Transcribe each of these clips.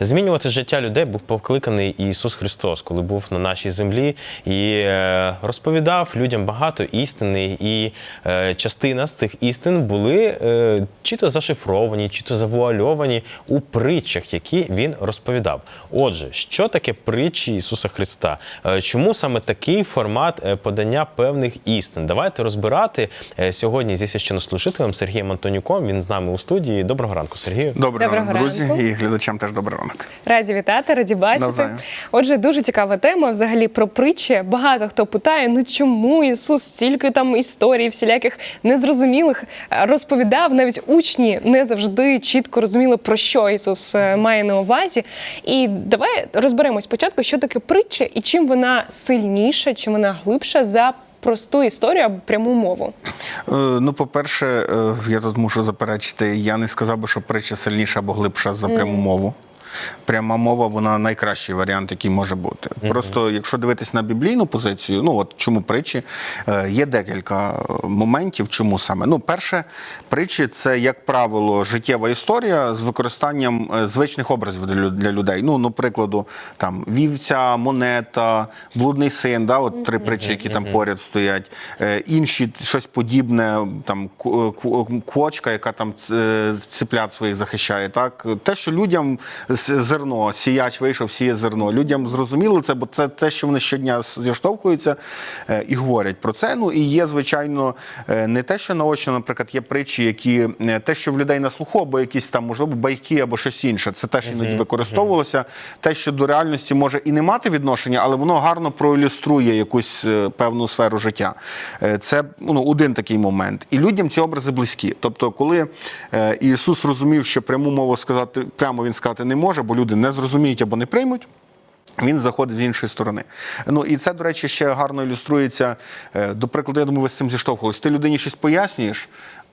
Змінювати життя людей був покликаний Ісус Христос, коли був на нашій землі і е, розповідав людям багато істини. І е, частина з цих істин були е, чи то зашифровані, чи то завуальовані у притчах, які він розповідав. Отже, що таке притчі Ісуса Христа? Чому саме такий формат подання певних істин? Давайте розбирати сьогодні зі священнослужителем Сергієм Антонюком. Він з нами у студії. Доброго ранку, Сергію. Доброго, Доброго ранку, друзі, ранку. і глядачам теж добрий ранок. Раді вітати, раді бачити. Навзаєм. Отже, дуже цікава тема взагалі про притчі. Багато хто питає, ну чому Ісус стільки там історій, всіляких незрозумілих е, розповідав. Навіть учні не завжди чітко розуміли, про що Ісус е, має на увазі. І давай розберемось спочатку, що таке притча і чим вона сильніша, чим вона глибша за просту історію або пряму мову. Е, ну, по-перше, я тут мушу заперечити, я не сказав би, що притча сильніша або глибша за пряму мову. Пряма мова вона найкращий варіант, який може бути. Просто якщо дивитись на біблійну позицію, ну от чому притчі, е, є декілька е, моментів, чому саме. Ну, перше, притчі це, як правило, життєва історія з використанням е, звичних образів для людей. Ну, прикладу, там вівця, монета, блудний син, да, от три притчі, які там поряд стоять. Е, Інші щось подібне, там квочка, яка там цеплят своїх захищає. Так, те, що людям зерно, сіяч вийшов, сіє зерно. Людям зрозуміло це, бо це те, що вони щодня зіштовхуються е, і говорять про це. Ну і є, звичайно, е, не те, що наочно, наприклад, є притчі, які е, те, що в людей на слуху, або якісь там, можливо, байки, або щось інше. Це теж іноді використовувалося. Те, що до реальності може і не мати відношення, але воно гарно проілюструє якусь певну сферу життя. Це ну, один такий момент. І людям ці образи близькі. Тобто, коли Ісус розумів, що пряму мову сказати прямо він сказати не може, бо люди не зрозуміють або не приймуть. Він заходить з іншої сторони. Ну і це, до речі, ще гарно ілюструється. е, До прикладу, я думаю, ви з цим зіштовхувалися. Ти людині щось пояснюєш,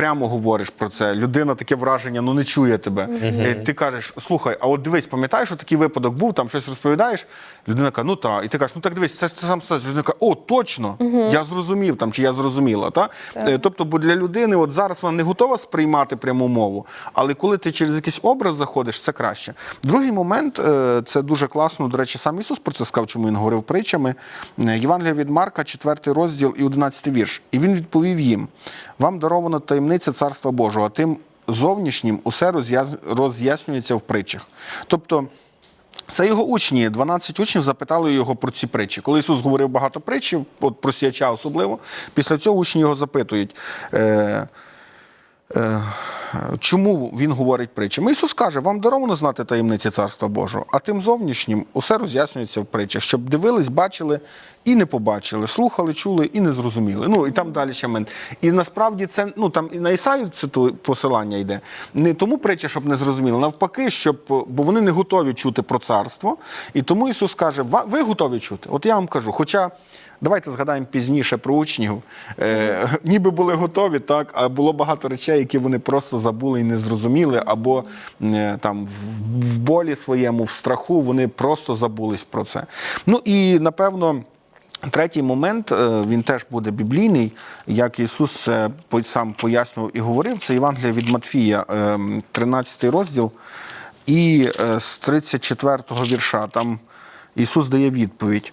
прямо говориш про це. Людина таке враження, ну не чує тебе. Ти кажеш, слухай, а от дивись, пам'ятаєш, що такий випадок був, там щось розповідаєш. Людина каже, ну так. І ти кажеш, ну так дивись, це ж сам стається. Людина каже, о, точно, я зрозумів там, чи я зрозуміла. Та? Е, Тобто, бо для людини, от зараз вона не готова сприймати пряму мову, але коли ти через якийсь образ заходиш, це краще. Другий момент, е, це дуже класно. До речі, сам Ісус про це сказав, чому він говорив притчами. Е, Євангелія від Марка, 4 розділ і 11 вірш. І він відповів їм: вам дарована таємниця Царства Божого, а тим зовнішнім усе роз'яснюється в притчах. Тобто. Це його учні, 12 учнів запитали його про ці притчі. Коли Ісус говорив багато притчів, от про сіяча особливо, після цього учні його запитують. Е, Чому він говорить притчами? Ісус каже, вам даровано знати таємниці Царства Божого, а тим зовнішнім усе роз'яснюється в притчах, щоб дивились, бачили і не побачили, слухали, чули і не зрозуміли. Ну і там далі ще момент. І насправді це ну там і на Ісаю це посилання йде. Не тому притча, щоб не зрозуміли, навпаки, щоб бо вони не готові чути про царство. І тому Ісус каже: ви готові чути? От я вам кажу, хоча. Давайте згадаємо пізніше про учнів. Е, ніби були готові, так, а було багато речей, які вони просто забули і не зрозуміли, або е, там в, болі своєму, в страху вони просто забулись про це. Ну і напевно. Третій момент, е, він теж буде біблійний, як Ісус це сам пояснював і говорив, це Євангелія від Матфія, е, 13 розділ, і е, з 34-го вірша там Ісус дає відповідь.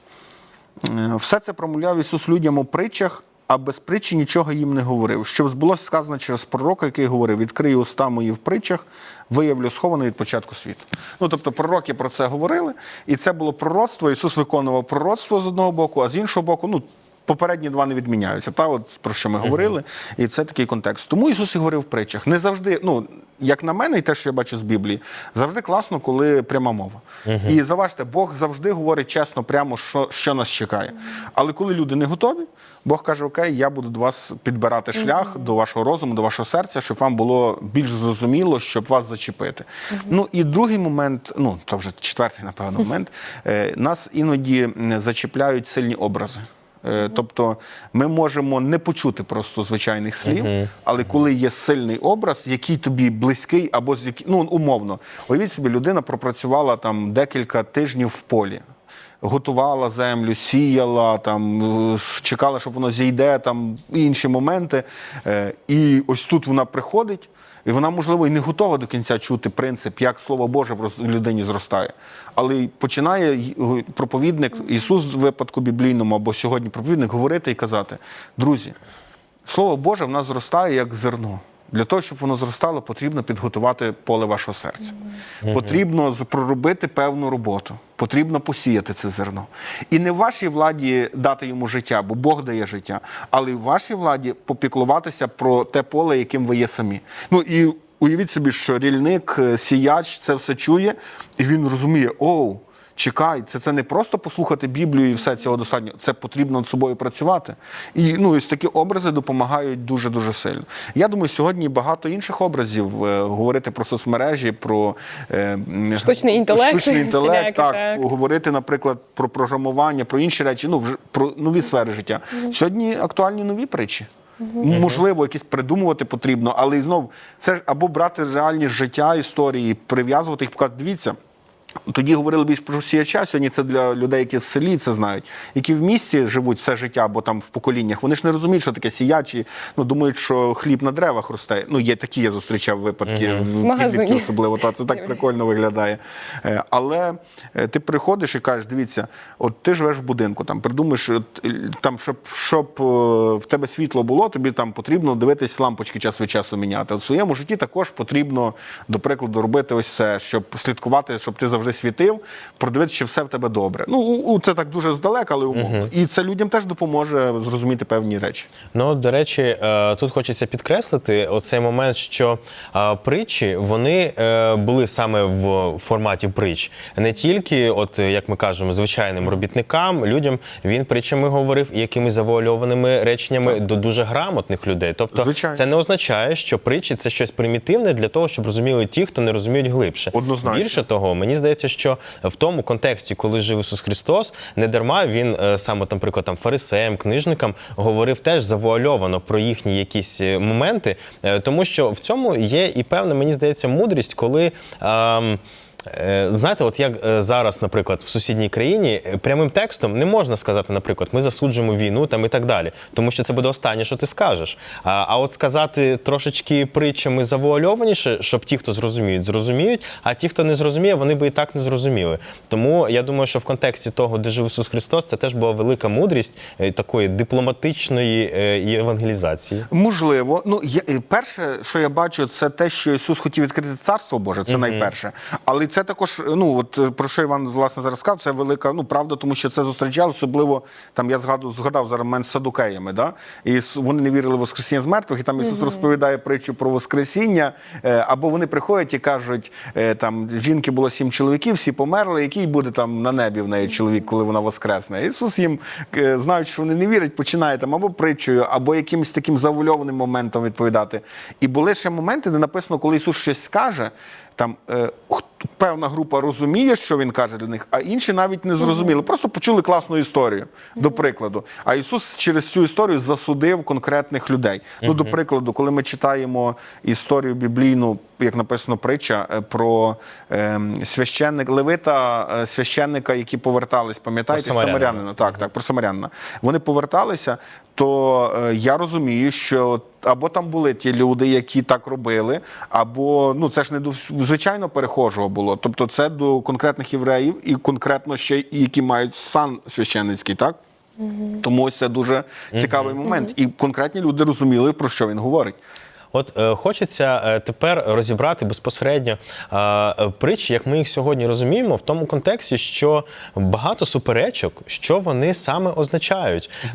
Е, Все це промовляв Ісус людям у притчах, а без притчі нічого їм не говорив. Щоб збулося сказано через пророка, який говорив: відкрию уста мої в притчах, виявлю сховане від початку світу. Ну тобто пророки про це говорили, і це було пророцтво. Ісус виконував пророцтво з одного боку, а з іншого боку, ну. Попередні два не відміняються, та от про що ми говорили, і це такий контекст. Тому Ісус і говорив в притчах. Не завжди, ну як на мене, і те, що я бачу з Біблії, завжди класно, коли пряма мова. І заважте, Бог завжди говорить чесно, прямо що, що нас чекає. Але коли люди не готові, Бог каже: Окей, я буду до вас підбирати шлях до вашого розуму, до вашого серця, щоб вам було більш зрозуміло, щоб вас зачепити. Ну і другий момент, ну то вже четвертий, напевно, момент. е, Нас іноді зачіпляють сильні образи. Е, Тобто ми можемо не почути просто звичайних слів, але коли є сильний образ, який тобі близький, або з які, ну умовно, уявіть собі, людина пропрацювала там декілька тижнів в полі. Готувала землю, сіяла, там чекала, щоб воно зійде, там інші моменти. Е, І ось тут вона приходить. І вона, можливо, і не готова до кінця чути принцип, як Слово Боже в людині зростає. Але починає проповідник, Ісус в випадку біблійному або сьогодні проповідник говорити і казати: друзі, Слово Боже в нас зростає як зерно. Для того, щоб воно зростало, потрібно підготувати поле вашого серця. Потрібно проробити певну роботу. Потрібно посіяти це зерно. І не в вашій владі дати йому життя, бо Бог дає життя, але в вашій владі попіклуватися про те поле, яким ви є самі. Ну і уявіть собі, що рільник, е, сіяч це все чує, і він розуміє, оу. Чекай, це, це не просто послухати Біблію і все цього достатньо. Це потрібно над собою працювати. І ну, ось такі образи допомагають дуже дуже сильно. Я думаю, сьогодні багато інших образів е, говорити про соцмережі, про е, Штучний інтелект, штучний інтелект, всілякі, так, так. говорити, наприклад, про програмування, про інші речі, ну вже про нові сфери життя. Сьогодні актуальні нові притчі. Можливо, якісь придумувати потрібно, але і знов це ж або брати реальні життя, історії, прив'язувати їх, показати, дивіться. Тоді говорили більш про сіяча, сьогодні це для людей, які в селі це знають, які в місті живуть все життя, або там в поколіннях. Вони ж не розуміють, що таке сіячі, ну думають, що хліб на деревах росте. Ну, є такі, я зустрічав випадки в підлітків особливо. Та це так прикольно виглядає. Е, Але е, ти приходиш і кажеш: дивіться, от ти живеш в будинку, там придумаєш, от, е, там, щоб, щоб в тебе світло було, тобі там потрібно дивитись лампочки час від часу міняти. От в своєму житті також потрібно, до прикладу, робити ось це, щоб слідкувати, щоб ти завжди світив, продивитися, чи все в тебе добре. Ну, це так дуже здалека, але умовно. І це людям теж допоможе зрозуміти певні речі. Ну, до речі, е, тут хочеться підкреслити оцей момент, що е, притчі вони е, були саме в форматі притч, не тільки, от як ми кажемо, звичайним робітникам, людям він притчами говорив і якимись завуальованими реченнями до дуже грамотних людей. Тобто, Звичайно. це не означає, що притчі це щось примітивне для того, щоб розуміли ті, хто не розуміють глибше. Однозначно. Більше того, мені здається, що в тому контексті, коли жив Ісус Христос, не дарма він е, саме там, наприклад, там фарисеям, книжникам говорив теж завуальовано про їхні якісь е, моменти, е, тому що в цьому є і певна, мені здається, мудрість, коли. ем, Знаєте, от як е, зараз, наприклад, в сусідній країні е, прямим текстом не можна сказати, наприклад, ми засуджуємо війну там і так далі, тому що це буде останнє, що ти скажеш. А, а от сказати трошечки притчами завуальованіше, щоб ті, хто зрозуміють, зрозуміють, а ті, хто не зрозуміє, вони би і так не зрозуміли. Тому я думаю, що в контексті того, де жив Ісус Христос, це теж була велика мудрість е, такої дипломатичної е, євангелізації. Можливо, ну я, е, перше, що я бачу, це те, що Ісус хотів відкрити царство Боже, це найперше. Але це також, ну от е, про що Іван власне зараз сказав, це велика ну правда, тому що це зустрічали, особливо там я згадав, згадав зараз момент з садукеями, да? і вони не вірили в Воскресіння з мертвих, і там Ісус розповідає притчу про Воскресіння, е, або вони приходять і кажуть, е, там жінки було сім чоловіків, всі померли, який буде там на небі в неї чоловік, коли вона воскресне. Ісус їм, знаючи, що вони не вірять, починає там або притчею, або якимось таким завульованим моментом відповідати. І були ще моменти, де написано, коли Ісус щось скаже, там е, певна група розуміє, що він каже для них, а інші навіть не зрозуміли. Просто почули класну історію, до прикладу. А Ісус через цю історію засудив конкретних людей. Ну, до прикладу, коли ми читаємо історію біблійну, як написано притча е, про е, священник Левита, е, священника, які повертались, пам'ятаєте, Про самарянина. самарянина. Так, так, про самарянина. Вони поверталися, то е, я розумію, що або там були ті люди, які так робили, або ну це ж не до звичайно перехожого було. Тобто, це до конкретних євреїв і конкретно ще які мають сан священницький, так? Тому ось це дуже цікавий момент. І конкретні люди розуміли, про що він говорить. От е, хочеться е, тепер розібрати безпосередньо е, притчі, як ми їх сьогодні розуміємо, в тому контексті, що багато суперечок, що вони саме означають. Е,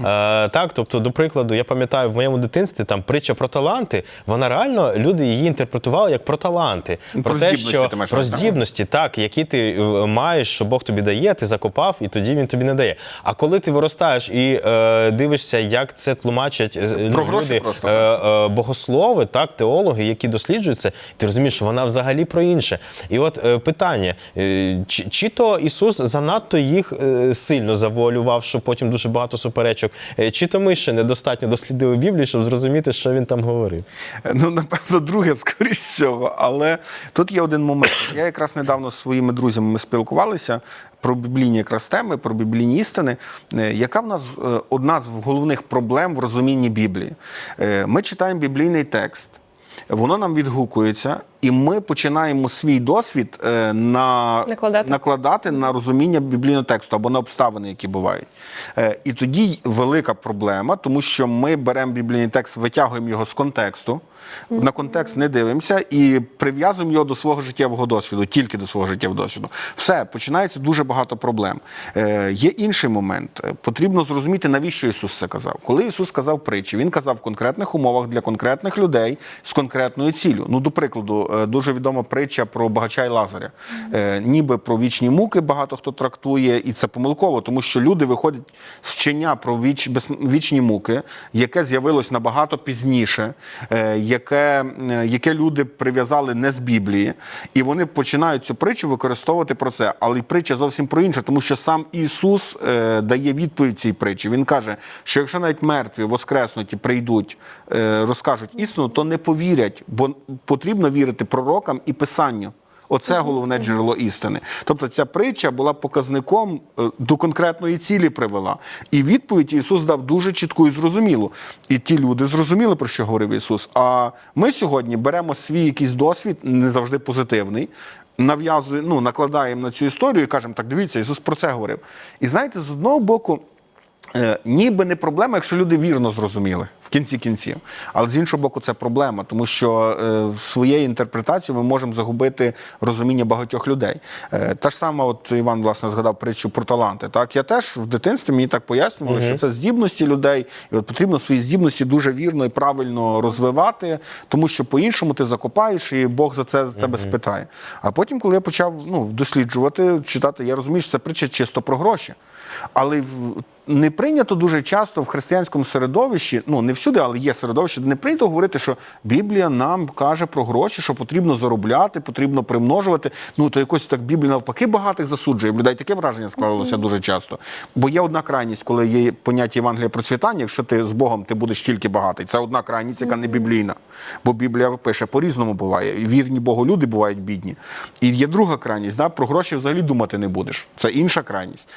так, тобто, до прикладу, я пам'ятаю в моєму дитинстві там притча про таланти. Вона реально люди її інтерпретували як про таланти, Ну, про, про те, що про здібності, так, які ти е, маєш, що Бог тобі дає, ти закопав, і тоді він тобі не дає. А коли ти виростаєш і е, дивишся, як це тлумачать е, Про люди, е, е, богослови, так, теологи, які досліджують це, ти розумієш, що вона взагалі про інше. І от е, питання: е, чи, чи то Ісус занадто їх е, сильно завуалював, що потім дуже багато суперечок, чи то ми ще недостатньо дослідили Біблію, щоб зрозуміти, що він там говорив. Ну, напевно, друге, скоріш. Але тут є один момент. Я якраз недавно з своїми друзями ми спілкувалися про біблійні якраз теми, про біблійні істини. Яка в нас одна з головних проблем в розумінні Біблії? Ми читаємо біблійний текст. Воно нам відгукується, і ми починаємо свій досвід е, на, Накладати. накладати на розуміння біблійного тексту або на обставини, які бувають. Е, і тоді велика проблема, тому що ми беремо біблійний текст, витягуємо його з контексту. На контекст не дивимося і прив'язуємо його до свого життєвого досвіду, тільки до свого життєвого досвіду. Все, починається дуже багато проблем. Е, є інший момент. Е, Потрібно зрозуміти, навіщо Ісус це казав. Коли Ісус сказав притчі, Він казав в конкретних умовах для конкретних людей з конкретною ціллю. Ну, до прикладу, е, дуже відома притча про багача і Лазаря. Е, ніби про вічні муки багато хто трактує, і це помилково, тому що люди виходять з вчення про віч, вічні муки, яке з'явилось набагато пізніше, е, яке, е, яке люди прив'язали не з Біблії, і вони починають цю притчу використовувати про це. Але притча зовсім про інше, тому що сам Ісус е, дає відповідь цій притчі. Він каже, що якщо навіть мертві воскреснуті прийдуть, е, розкажуть істину, то не повірять, бо потрібно вірити пророкам і писанню. Оце головне джерело істини. Тобто ця притча була показником е, до конкретної цілі привела. І відповідь Ісус дав дуже чітку і зрозумілу. І ті люди зрозуміли, про що говорив Ісус. А ми сьогодні беремо свій якийсь досвід, не завжди позитивний. Нав'язуємо, ну, накладаємо на цю історію і кажемо, так дивіться, Ісус про це говорив. І знаєте, з одного боку, ніби не проблема, якщо люди вірно зрозуміли в кінці кінців. Але з іншого боку, це проблема, тому що е, своєю інтерпретацією ми можемо загубити розуміння багатьох людей. Е, та ж сама, от Іван власне згадав притчу про таланти. Так, я теж в дитинстві мені так пояснювали, що це здібності людей, і от потрібно свої здібності дуже вірно і правильно розвивати, тому що по-іншому ти закопаєш, і Бог за це з тебе спитає. А потім, коли я почав ну, досліджувати, читати, я розумію, що це притча чисто про гроші. Але не прийнято дуже часто в християнському середовищі, ну не всюди, але є середовище, де не прийнято говорити, що Біблія нам каже про гроші, що потрібно заробляти, потрібно примножувати. Ну то якось так Біблія навпаки багатих засуджує. В людей таке враження склалося дуже часто. Бо є одна крайність, коли є поняття Євангелія процвітання, якщо ти з Богом ти будеш тільки багатий. Це одна крайність, яка не біблійна. Бо Біблія пише по-різному буває. Вірні Богу люди бувають бідні. І є друга крайність, да? про гроші взагалі думати не будеш. Це інша крайність.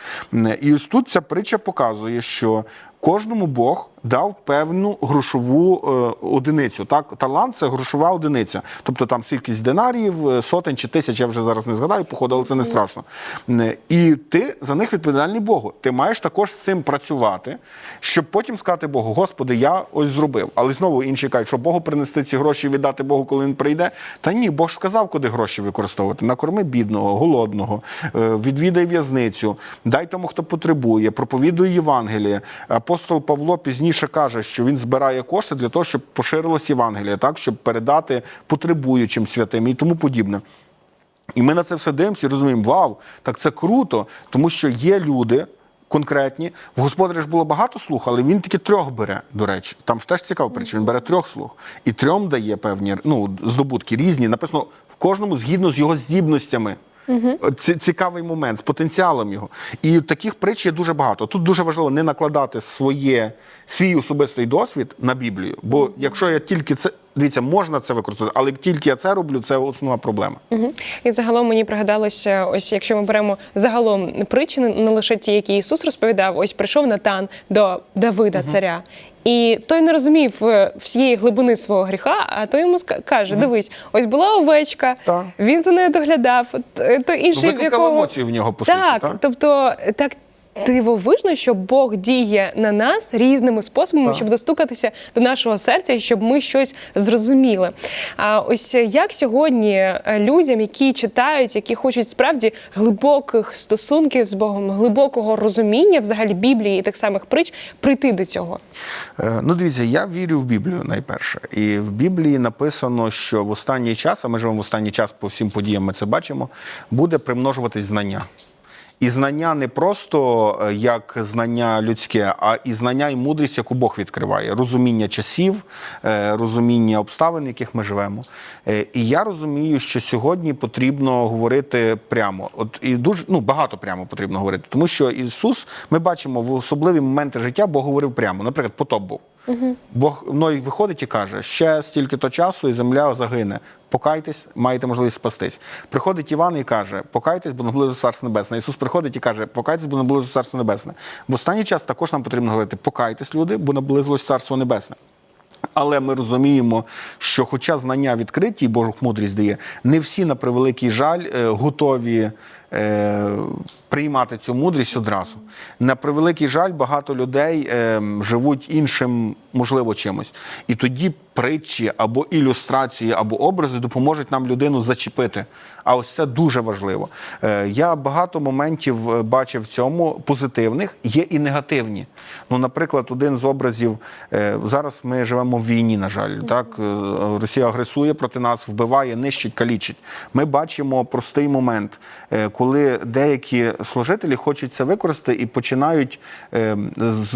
І ось тут ця притча показує, що кожному Бог дав певну грошову е, одиницю. Так, талант це грошова одиниця. Тобто там кількість динаріїв, е, сотень чи тисяч, я вже зараз не згадаю, походу, але це не страшно. І ти за них відповідальний Богу. Ти маєш також з цим працювати, щоб потім сказати Богу, Господи, я ось зробив. Але знову інші кажуть, що Богу принести ці гроші і віддати Богу, коли він прийде. Та ні, Бог ж сказав, куди гроші використовувати. Накорми бідного, голодного, е, відвідай в'язницю, дай тому, хто потребує, проповідуй Євангеліє. Апостол Павло пізніше каже, що він збирає кошти для того, щоб поширилось Євангеліє, так щоб передати потребуючим святим і тому подібне. І ми на це все дивимося і розуміємо, вау, так це круто, тому що є люди. Конкретні в господаря ж було багато слуг, але він тільки трьох бере. До речі, там ж теж цікаво причина. Він бере трьох слуг і трьом дає певні ну здобутки різні. Написано в кожному згідно з його здібностями. Це цікавий момент з потенціалом його. І таких притч є дуже багато. Тут дуже важливо не накладати своє, свій особистий досвід на Біблію. Бо якщо я тільки це дивіться, можна це використовувати, але тільки я це роблю, це основна проблема. Мгм. І загалом мені пригадалося, ось якщо ми беремо загалом притчі, не- лише ті, які Ісус розповідав, ось прийшов Натан до Давида, царя. І той не розумів е, всієї глибини свого гріха, а той йому каже: дивись, ось була овечка, Так. він за нею доглядав, то, то інший в Викликав якого емоції в нього, по суті, так, так? тобто так. Дивовижно, що Бог діє на нас різними способами, Так. щоб достукатися до нашого серця, і щоб ми щось зрозуміли. А ось як сьогодні е, людям, які читають, які хочуть справді глибоких стосунків з Богом, глибокого розуміння взагалі Біблії і тих самих притч, прийти до цього? Е, Ну, дивіться, я вірю в Біблію найперше. І в Біблії написано, що в останній час, а ми живемо в останній час по всім подіям, ми це бачимо, буде примножуватись знання. І знання не просто е, як знання людське, а і знання і мудрість, яку Бог відкриває, розуміння часів, е, розуміння обставин, в яких ми живемо. Е, І я розумію, що сьогодні потрібно говорити прямо. От і дуже ну багато прямо потрібно говорити, тому що Ісус, ми бачимо в особливі моменти життя, Бог говорив прямо. Наприклад, потоп був. Бог мною виходить і каже: ще стільки то часу, і земля загине. Покайтесь, маєте можливість спастись. Приходить Іван і каже: Покайтесь, бо наблизу Царство Небесне. Ісус приходить і каже, покайтесь, бо наблизу Царство Небесне. В останній час також нам потрібно говорити: покайтесь, люди, бо наблизилось Царство Небесне. Але ми розуміємо, що, хоча знання відкриті, і Божу мудрість дає, не всі на превеликий жаль е, готові. Е, Приймати цю мудрість одразу. На превеликий жаль, багато людей е, живуть іншим, можливо, чимось. І тоді притчі або ілюстрації, або образи допоможуть нам людину зачепити. А ось це дуже важливо. Е, я багато моментів е, бачив в цьому позитивних, є і негативні. Ну, наприклад, один з образів е, зараз ми живемо в війні, на жаль. Так Росія агресує проти нас, вбиває, нищить, калічить. Ми бачимо простий момент, коли деякі служителі хочуть це використати і починають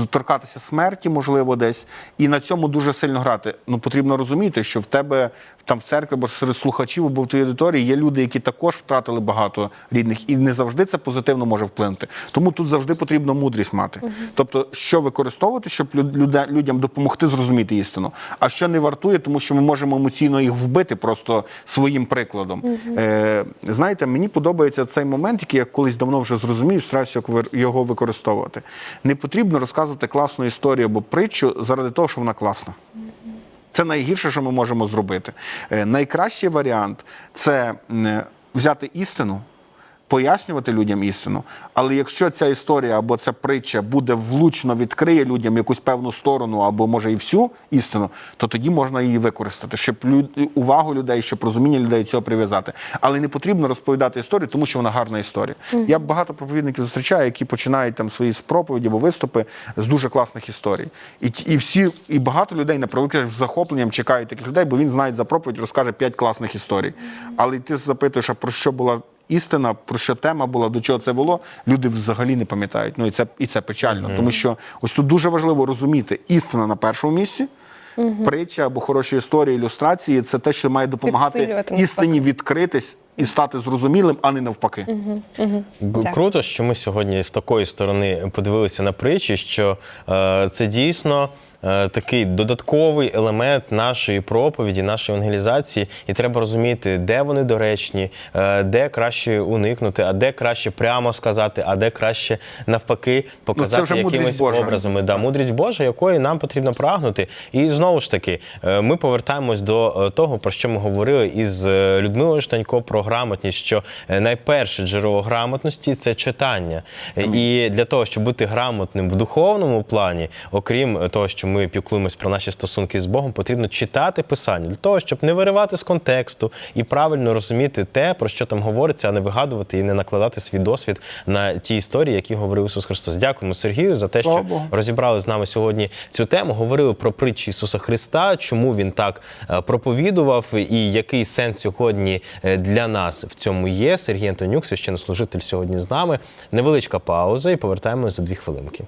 торкатися смерті, можливо, десь, і на цьому дуже сильно грати. Ну потрібно розуміти, що в тебе там в церкві або серед слухачів або в твоїй аудиторії є люди, які також втратили багато рідних, і не завжди це позитивно може вплинути. Тому тут завжди потрібно мудрість мати. Тобто, що використовувати, щоб люд- людям допомогти зрозуміти істину, а що не вартує, тому що ми можемо емоційно їх вбити просто своїм прикладом. Е, знаєте, мені подобається цей момент, який я колись давно вже зрозумів, стараюся його використовувати. Не потрібно розказувати класну історію або притчу заради того, що вона класна. Це найгірше, що ми можемо зробити. Е, Найкращий варіант це взяти істину, пояснювати людям істину. Але якщо ця історія або ця притча буде влучно відкриє людям якусь певну сторону, або може і всю істину, то тоді можна її використати, щоб люд- увагу людей, щоб розуміння людей цього прив'язати. Але не потрібно розповідати історію, тому що вона гарна історія. Я багато проповідників зустрічаю, які починають там свої проповіді або виступи з дуже класних історій. І, і всі, і багато людей на з захопленням чекають таких людей, бо він знає за проповідь, розкаже п'ять класних історій. Але ти запитуєш, а про що була істина, про що тема була, до чого це було, люди взагалі не пам'ятають. Ну і це і це печально, тому що ось тут дуже важливо розуміти істина на першому місці. Притча або хороші історії, ілюстрації це те, що має допомагати істині відкритись і стати зрозумілим, а не навпаки. Г- Так. Круто, що ми сьогодні з такої сторони подивилися на притчі, що е, це дійсно. е, Такий додатковий елемент нашої проповіді, нашої евангелізації, і треба розуміти, де вони доречні, е, де краще уникнути, а де краще прямо сказати, а де краще навпаки показати Ну, вже якимись Божа. образами. Да, мудрість Божа, якої нам потрібно прагнути. І знову ж таки, е, ми повертаємось до того, про що ми говорили із Людмилою Штанько про грамотність, що е, найперше джерело грамотності це читання. Е, І для того, щоб бути грамотним в духовному плані, окрім е, того, що ми піклуємось про наші стосунки з Богом, потрібно читати писання для того, щоб не виривати з контексту і правильно розуміти те, про що там говориться, а не вигадувати і не накладати свій досвід на ті історії, які говорив Ісус Христос. Дякуємо Сергію за те, що розібрали з нами сьогодні цю тему. Говорили про притчі Ісуса Христа, чому він так проповідував, і який сенс сьогодні для нас в цьому є. Сергій Антонюк, священнослужитель, сьогодні з нами. Невеличка пауза, і повертаємось за дві хвилинки.